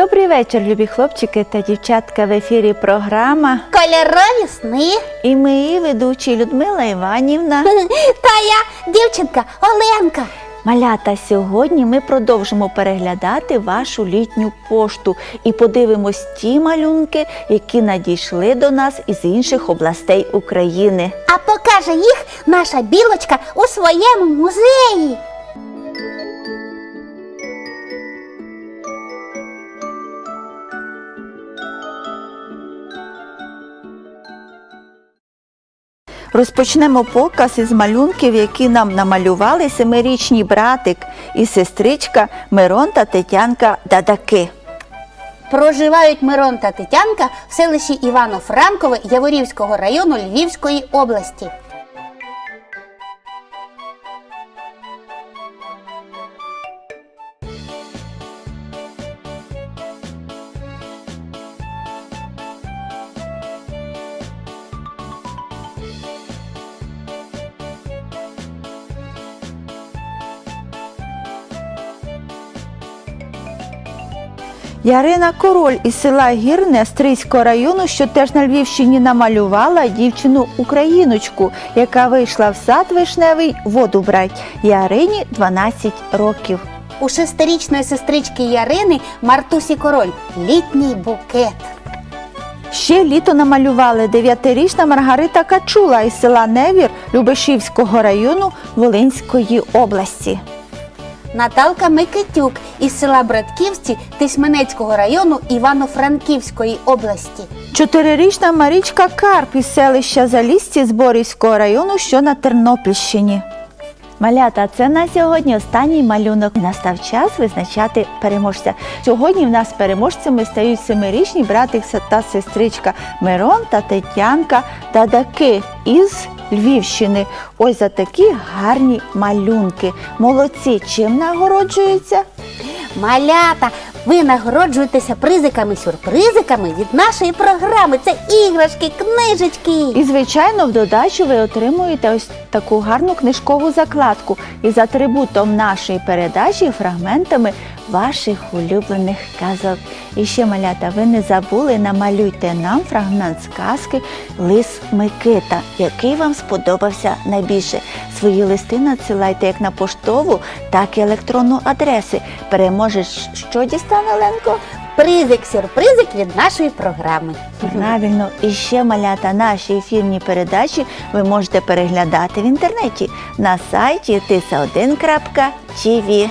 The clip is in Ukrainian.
Добрий вечір, любі хлопчики та дівчатка. В ефірі програма. Кольорові сни. І ми її ведучі Людмила Іванівна. Та я дівчинка Оленка. Малята, сьогодні ми продовжимо переглядати вашу літню пошту і подивимось ті малюнки, які надійшли до нас із інших областей України. А покаже їх наша білочка у своєму музеї. Розпочнемо показ із малюнків, які нам намалювали семирічні братик і сестричка Мирон та Тетянка Дадаки. Проживають Мирон та Тетянка в селищі Івано-Франкове Яворівського району Львівської області. Ярина Король із села Гірне Стрийського району, що теж на Львівщині намалювала дівчину україночку, яка вийшла в сад вишневий воду брать. Ярині 12 років. У шестирічної сестрички Ярини Мартусі Король літній букет. Ще літо намалювали дев'ятирічна Маргарита Качула із села Невір Любешівського району Волинської області. Наталка Микитюк із села Братківці Тисменецького району Івано-Франківської області. Чотирирічна Марічка Карп із селища Залісці Зборівського району, що на Тернопільщині. Малята, це на сьогодні останній малюнок. Настав час визначати переможця. Сьогодні в нас переможцями стають семирічні братик та сестричка Мирон та Тетянка Дадаки із Львівщини. Ось за такі гарні малюнки. Молодці, чим нагороджуються? Малята, ви нагороджуєтеся призиками-сюрпризиками від нашої програми. Це іграшки, книжечки. І, звичайно, в додачу ви отримуєте ось таку гарну книжкову закладку із атрибутом нашої передачі фрагментами ваших улюблених казок. І ще, малята, ви не забули, намалюйте нам фрагмент сказки Лис Микита, який вам сподобався найбільше. Свої листи надсилайте як на поштову, так і електронну адреси. Переможеш, що дістане Ленко? Призик-сюрпризик від нашої програми. Правильно, і ще малята наші ефірні передачі ви можете переглядати в інтернеті на сайті tisa1.tv.